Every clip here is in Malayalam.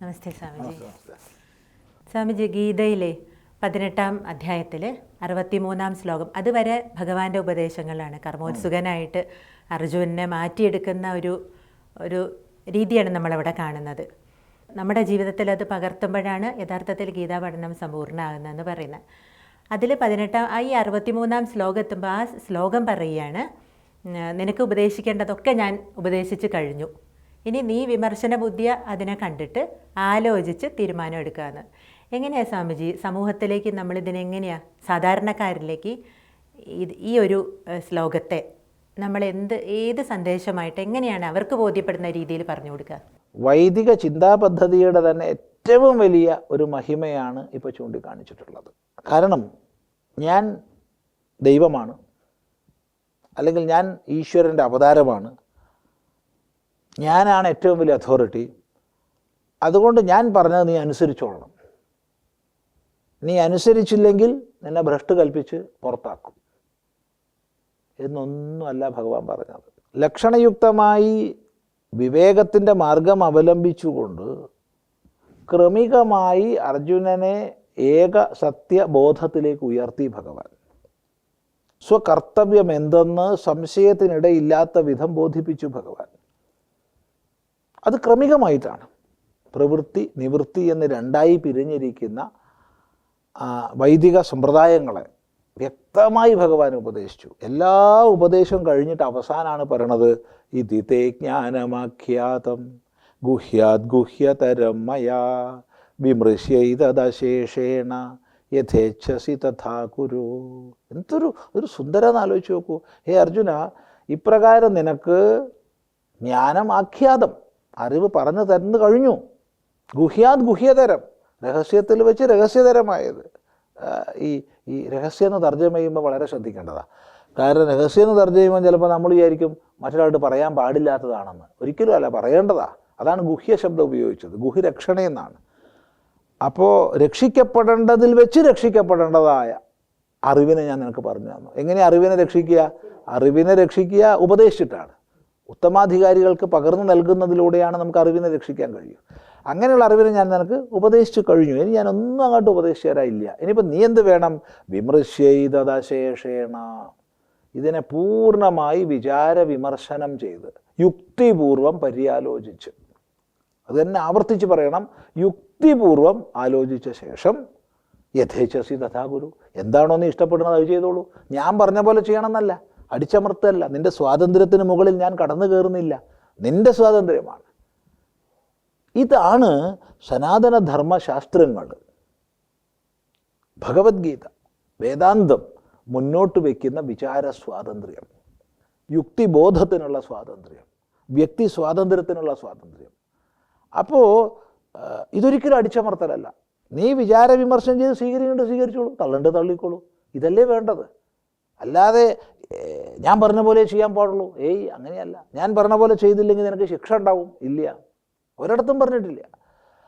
നമസ്തേ സ്വാമിജി. സ്വാമിജി ഗീതയിലെ പതിനെട്ടാം അധ്യായത്തിൽ അറുപത്തിമൂന്നാം ശ്ലോകം. അതുവരെ ഭഗവാന്റെ ഉപദേശങ്ങളാണ്. കർമ്മോത്സുകനായിട്ട് അർജുനനെ മാറ്റിയെടുക്കുന്ന ഒരു ഒരു രീതിയാണ് നമ്മളവിടെ കാണുന്നത്. നമ്മുടെ ജീവിതത്തിൽ അത് പകർത്തുമ്പോഴാണ് യഥാർത്ഥത്തിൽ ഗീതാ പഠനം സമ്പൂർണമാകുന്നതെന്ന് പറയുന്നത്. അതിൽ പതിനെട്ടാം ഈ അറുപത്തിമൂന്നാം ശ്ലോകം എത്തുമ്പോൾ ആ ശ്ലോകം പറയുകയാണ് നിനക്ക് ഉപദേശിക്കേണ്ടതൊക്കെ ഞാൻ ഉപദേശിച്ച് കഴിഞ്ഞു. ഇനി നീ വിമർശന ബുദ്ധിയ അതിനെ കണ്ടിട്ട് ആലോചിച്ച് തീരുമാനം എടുക്കുകയെന്ന് എങ്ങനെയാണ് സ്വാമിജി? സമൂഹത്തിലേക്ക് നമ്മൾ ഇതിനെങ്ങനെയാണ് സാധാരണക്കാരിലേക്ക് ഇത് ഈ ഒരു ശ്ലോകത്തെ നമ്മൾ എന്ത് ഏത് സന്ദേശമായിട്ട് എങ്ങനെയാണ് അവർക്ക് ബോധ്യപ്പെടുന്ന രീതിയിൽ പറഞ്ഞു കൊടുക്കുക വൈദിക ചിന്താ പദ്ധതിയുടെ തന്നെ ഏറ്റവും വലിയ ഒരു മഹിമയാണ് ഇപ്പോൾ ചൂണ്ടിക്കാണിച്ചിട്ടുള്ളത്. കാരണം ഞാൻ ദൈവമാണ്. അല്ലെങ്കിൽ ഞാൻ ഈശ്വരന്റെ അവതാരമാണ്. ഞാനാണ് ഏറ്റവും വലിയ അതോറിറ്റി അതുകൊണ്ട് ഞാൻ പറഞ്ഞത് നീ അനുസരിച്ചോളണം. നീ അനുസരിച്ചില്ലെങ്കിൽ നിന്നെ ഭ്രഷ്ട് കൽപ്പിച്ച് പുറത്താക്കും. എന്നൊന്നുമല്ല ഭഗവാൻ പറഞ്ഞത്. ലക്ഷണയുക്തമായി വിവേകത്തിന്റെ മാർഗം അവലംബിച്ചുകൊണ്ട് ക്രമികമായി അർജുനനെ ഏക സത്യബോധത്തിലേക്ക് ഉയർത്തി ഭഗവാൻ. സ്വകർത്തവ്യം എന്തെന്ന് സംശയത്തിനിടയില്ലാത്ത വിധം ബോധിപ്പിച്ചു ഭഗവാൻ. അത് ക്രമികമായിട്ടാണ്. പ്രവൃത്തി നിവൃത്തി എന്ന് രണ്ടായി പിരിഞ്ഞിരിക്കുന്ന വൈദിക സമ്പ്രദായങ്ങളെ വ്യക്തമായി ഭഗവാൻ ഉപദേശിച്ചു. എല്ലാ ഉപദേശവും കഴിഞ്ഞിട്ട് അവസാനമാണ് പറയണത് ഇതി തേ ജ്ഞാനമാഖ്യാതം ഗുഹ്യാത് ഗുഹ്യതരം മയാ വിമൃശ്യൈതദശേഷേണ യഥേച്ഛസി തഥാ കുരു. എന്തൊരു ഒരു സുന്ദരം ആലോചിച്ച് നോക്കൂ. ഹേ അർജുന ഇപ്രകാരം നിനക്ക് ജ്ഞാനം ആഖ്യാതം അറിവ് പറഞ്ഞു തരുന്നു കഴിഞ്ഞു. ഗുഹ്യാത് ഗുഹ്യതരം. രഹസ്യത്തിൽ വെച്ച് രഹസ്യതരമായത്. ഈ ഈ രഹസ്യം എന്ന് തർജമ ചെയ്യുമ്പോൾ വളരെ ശ്രദ്ധിക്കേണ്ടതാണ് കാരണം രഹസ്യം എന്ന് തർജമ ചെയ്യുമ്പോൾ ചിലപ്പോൾ നമ്മൾ വിചാരിക്കും മറ്റൊരാളോട് പറയാൻ പാടില്ലാത്തതാണെന്ന്. ഒരിക്കലും അല്ല പറയേണ്ടതാ. അതാണ് ഗുഹ്യ ശബ്ദം ഉപയോഗിച്ചത്. ഗുഹ്യരക്ഷണ എന്നാണ്. അപ്പോൾ രക്ഷിക്കപ്പെടേണ്ടതിൽ വെച്ച് രക്ഷിക്കപ്പെടേണ്ടതായ അറിവിനെ ഞാൻ നിനക്ക് പറഞ്ഞു തന്നു. എങ്ങനെ അറിവിനെ രക്ഷിക്കുക? അറിവിനെ രക്ഷിക്കുക ഉപദേശിച്ചിട്ടാണ്. ഉത്തമാധികാരികൾക്ക് പകർന്നു നൽകുന്നതിലൂടെയാണ് നമുക്ക് അറിവിനെ രക്ഷിക്കാൻ കഴിയും അങ്ങനെയുള്ള അറിവിനെ ഞാൻ നിനക്ക് ഉപദേശിച്ചു കഴിഞ്ഞു. ഇനി ഞാൻ ഒന്നും അങ്ങോട്ട് ഉപദേശിച്ചു തരാനില്ല ഇനിയിപ്പോൾ നീ എന്ത് വേണം? വിമർശ്യൈതദശേഷേണ ഇതിനെ പൂർണമായി വിചാര വിമർശനം ചെയ്ത് യുക്തിപൂർവം പര്യാലോചിച്ച്. അത് തന്നെ ആവർത്തിച്ച് പറയണം. യുക്തിപൂർവം ആലോചിച്ച ശേഷം യഥേച്ഛസി തഥാ ഗുരു എന്താണോ നീ ഇഷ്ടപ്പെടുന്നത് അത് ചെയ്തോളൂ. ഞാൻ പറഞ്ഞ പോലെ ചെയ്യണമെന്നല്ല. അടിച്ചമർത്തല്ല. നിന്റെ സ്വാതന്ത്ര്യത്തിന് മുകളിൽ ഞാൻ കടന്നു കയറുന്നില്ല. നിന്റെ സ്വാതന്ത്ര്യമാണ്. ഇതാണ് സനാതനധർമ്മശാസ്ത്രങ്ങൾ. ഭഗവത്ഗീത വേദാന്തം മുന്നോട്ട് വയ്ക്കുന്ന വിചാര സ്വാതന്ത്ര്യം. യുക്തിബോധത്തിനുള്ള സ്വാതന്ത്ര്യം. വ്യക്തി സ്വാതന്ത്ര്യത്തിനുള്ള സ്വാതന്ത്ര്യം. അപ്പോൾ ഇതൊരിക്കലും അടിച്ചമർത്തലല്ല. നീ വിചാര വിമർശനം ചെയ്ത് സ്വീകരിക്കേണ്ടത് സ്വീകരിച്ചോളൂ. തള്ളേണ്ടത് തള്ളിക്കോളൂ. ഇതല്ലേ വേണ്ടത്. അല്ലാതെ ഞാൻ പറഞ്ഞ പോലെ ചെയ്യാൻ പാടുള്ളൂ. ഏയ് അങ്ങനെയല്ല. ഞാൻ പറഞ്ഞ പോലെ ചെയ്തില്ലെങ്കിൽ നിനക്ക് ശിക്ഷ ഉണ്ടാവും. ഇല്ല. ഒരിടത്തും പറഞ്ഞിട്ടില്ല.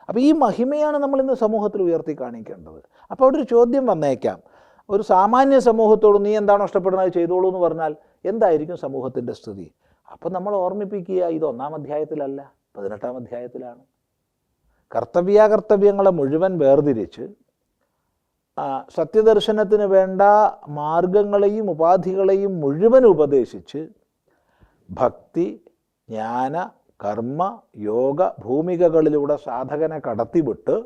അപ്പോൾ ഈ മഹിമയാണ് നമ്മൾ ഇന്ന് സമൂഹത്തിൽ ഉയർത്തി കാണിക്കേണ്ടത്. അപ്പോൾ അവിടെ ഒരു ചോദ്യം വന്നേക്കാം. ഒരു സാമാന്യ സമൂഹത്തോട് നീ എന്താണോ ഇഷ്ടപ്പെടുന്നത് ചെയ്തോളൂ എന്ന് പറഞ്ഞാൽ എന്തായിരിക്കും സമൂഹത്തിന്റെ സ്ഥിതി? അപ്പം നമ്മൾ ഓർമ്മിപ്പിക്കുക ഇത് ഒന്നാം അധ്യായത്തിലല്ല പതിനെട്ടാം അധ്യായത്തിലാണ്. കർത്തവ്യാകർത്തവ്യങ്ങളെ മുഴുവൻ വേർതിരിച്ച് സത്യദർശനത്തിന് വേണ്ട മാർഗങ്ങളെയും ഉപാധികളെയും മുഴുവൻ ഉപദേശിച്ച് ഭക്തി ജ്ഞാന കർമ്മ യോഗ ഭൂമികകളിലൂടെ സാധകനെ കടത്തിവിട്ട്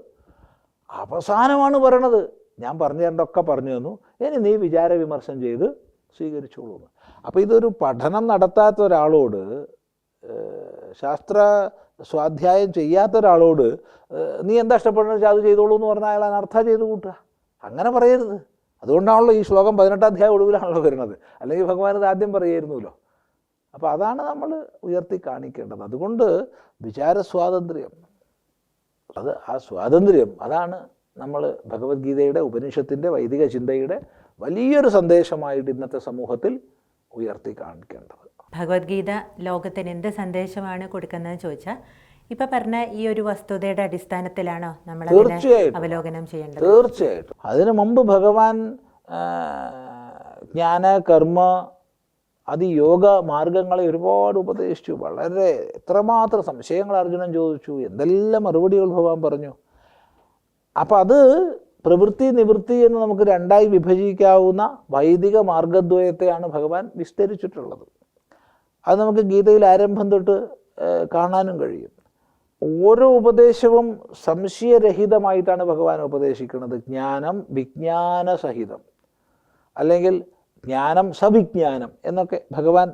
അവസാനമാണ് പറയണത്. ഞാൻ പറഞ്ഞു തരേണ്ടൊക്കെ പറഞ്ഞു തന്നു. ഇനി നീ വിചാര വിമർശനം ചെയ്ത് സ്വീകരിച്ചോളൂ. അപ്പോൾ ഇതൊരു പഠനം നടത്താത്ത ഒരാളോട് ശാസ്ത്ര സ്വാധ്യായം ചെയ്യാത്ത ഒരാളോട് നീ എന്താ ഇഷ്ടപ്പെടുന്നത്? വെച്ചാൽ അത് ചെയ്തോളൂ എന്ന് പറഞ്ഞാൽ അയാൾ അനർത്ഥ ചെയ്ത് കൂട്ടുക. അങ്ങനെ പറയരുത്. അതുകൊണ്ടാണല്ലോ ഈ ശ്ലോകം പതിനെട്ടാം അധ്യായം ഒടുവിലാണല്ലോ വരുന്നത്. അല്ലെങ്കിൽ ഭഗവാൻ ഇത് ആദ്യം പറയായിരുന്നല്ലോ അപ്പോൾ അതാണ് നമ്മൾ ഉയർത്തി കാണിക്കേണ്ടത്. അതുകൊണ്ട് വിചാര സ്വാതന്ത്ര്യം. അത് ആ സ്വാതന്ത്ര്യം അതാണ് നമ്മൾ ഭഗവത്ഗീതയുടെ ഉപനിഷത്തിന്റെ വൈദിക ചിന്തയുടെ വലിയൊരു സന്ദേശമായിട്ട് ഇന്നത്തെ സമൂഹത്തിൽ ഉയർത്തി കാണിക്കേണ്ടത്. ഭഗവത്ഗീത ലോകത്തിന് എന്ത് സന്ദേശമാണ് കൊടുക്കുന്നതെന്ന് ചോദിച്ചാൽ ഇപ്പൊ പറഞ്ഞ ഈ ഒരു വസ്തുതയുടെ അടിസ്ഥാനത്തിലാണോ നമ്മൾ തീർച്ചയായിട്ടും. അവലോകനം ചെയ്യേണ്ടത്. തീർച്ചയായിട്ടും. അതിനു മുമ്പ് ഭഗവാൻ ജ്ഞാന കർമ്മ അത് യോഗ മാർഗങ്ങളെ ഒരുപാട് ഉപദേശിച്ചു. വളരെ എത്രമാത്രം സംശയങ്ങൾ അർജുനൻ ചോദിച്ചു. എന്തെല്ലാം മറുപടികൾ ഭഗവാൻ പറഞ്ഞു. അപ്പം അത് പ്രവൃത്തി നിവൃത്തി എന്ന് നമുക്ക് രണ്ടായി വിഭജിക്കാവുന്ന വൈദിക മാർഗദ്വയത്തെയാണ് ഭഗവാൻ വിസ്തരിച്ചിട്ടുള്ളത്. അത് നമുക്ക് ഗീതയിൽ ആരംഭം തൊട്ട് കാണാനും കഴിയും. ഓരോ ഉപദേശവും സംശയരഹിതമായിട്ടാണ് ഭഗവാൻ ഉപദേശിക്കുന്നത്. ജ്ഞാനം വിജ്ഞാന സഹിതം അല്ലെങ്കിൽ ജ്ഞാനം സവിജ്ഞാനം എന്നൊക്കെ ഭഗവാൻ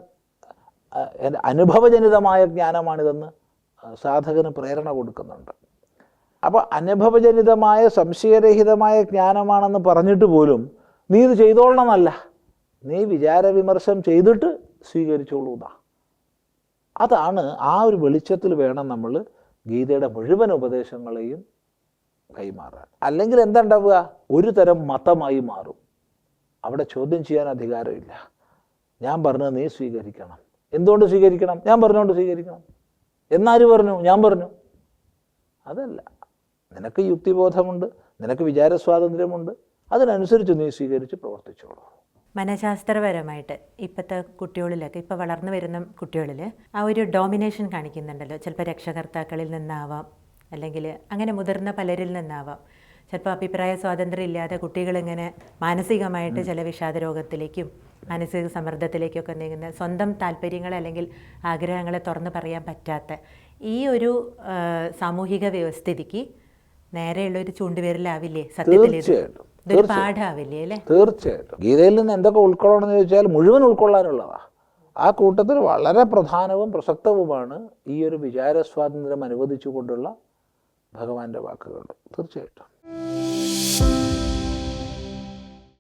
അനുഭവജനിതമായ ജ്ഞാനമാണിതെന്ന് സാധകന് പ്രേരണ കൊടുക്കുന്നുണ്ട്. അപ്പോൾ അനുഭവജനിതമായ സംശയരഹിതമായ ജ്ഞാനമാണെന്ന് പറഞ്ഞിട്ട് പോലും നീ ഇത് ചെയ്തോളണമെന്നല്ല. നീ വിചാരവിമർശം ചെയ്തിട്ട് സ്വീകരിച്ചോളൂ എന്നാ അതാണ് ആ ഒരു വെളിച്ചത്തിൽ വേണം നമ്മൾ ഗീതയുടെ മുഴുവൻ ഉപദേശങ്ങളെയും കൈമാറാൻ. അല്ലെങ്കിൽ എന്താ ഉണ്ടാവുക ഒരു തരം മതമായി മാറും. അവിടെ ചോദ്യം ചെയ്യാൻ അധികാരമില്ല. ഞാൻ പറഞ്ഞത് നീ സ്വീകരിക്കണം. എന്തുകൊണ്ട് സ്വീകരിക്കണം? ഞാൻ പറഞ്ഞുകൊണ്ട് സ്വീകരിക്കണം. എന്നാര് പറഞ്ഞു? ഞാൻ പറഞ്ഞു. അതല്ല. നിനക്ക് യുക്തിബോധമുണ്ട്. നിനക്ക് വിചാര സ്വാതന്ത്ര്യമുണ്ട് അതിനനുസരിച്ച് നീ സ്വീകരിച്ച് പ്രവർത്തിച്ചോളൂ. മനഃശാസ്ത്രപരമായിട്ട് ഇപ്പോഴത്തെ കുട്ടികളിലൊക്കെ ഇപ്പോൾ വളർന്നു വരുന്ന കുട്ടികളിൽ ആ ഒരു ഡോമിനേഷൻ കാണിക്കുന്നുണ്ടല്ലോ. ചിലപ്പോൾ രക്ഷകർത്താക്കളിൽ നിന്നാവാം അല്ലെങ്കിൽ അങ്ങനെ മുതിർന്ന പലരിൽ നിന്നാവാം. ചിലപ്പോൾ അഭിപ്രായ സ്വാതന്ത്ര്യം ഇല്ലാതെ കുട്ടികളിങ്ങനെ മാനസികമായിട്ട് ചില വിഷാദ രോഗത്തിലേക്കും മാനസിക സമ്മർദ്ദത്തിലേക്കൊക്കെ നീങ്ങുന്ന സ്വന്തം താല്പര്യങ്ങൾ അല്ലെങ്കിൽ ആഗ്രഹങ്ങളെ തുറന്ന് പറയാൻ പറ്റാത്ത ഈ ഒരു സാമൂഹിക വ്യവസ്ഥിതിക്ക് നേരെയുള്ള ഒരു ചൂണ്ടുപേരിലാവില്ലേ സത്യത്തിൽ? തീർച്ചയായിട്ടും. ഗീതയിൽ നിന്ന് എന്തൊക്കെ ഉൾക്കൊള്ളണം എന്ന് ചോദിച്ചാൽ മുഴുവൻ ഉൾക്കൊള്ളാനുള്ളതാണ് ആ കൂട്ടത്തിൽ വളരെ പ്രധാനവും പ്രസക്തവുമാണ് ഈ ഒരു വിചാര സ്വാതന്ത്ര്യം അനുവദിച്ചുകൊണ്ടുള്ള ഭഗവാന്റെ വാക്കുകൾ തീർച്ചയായിട്ടും.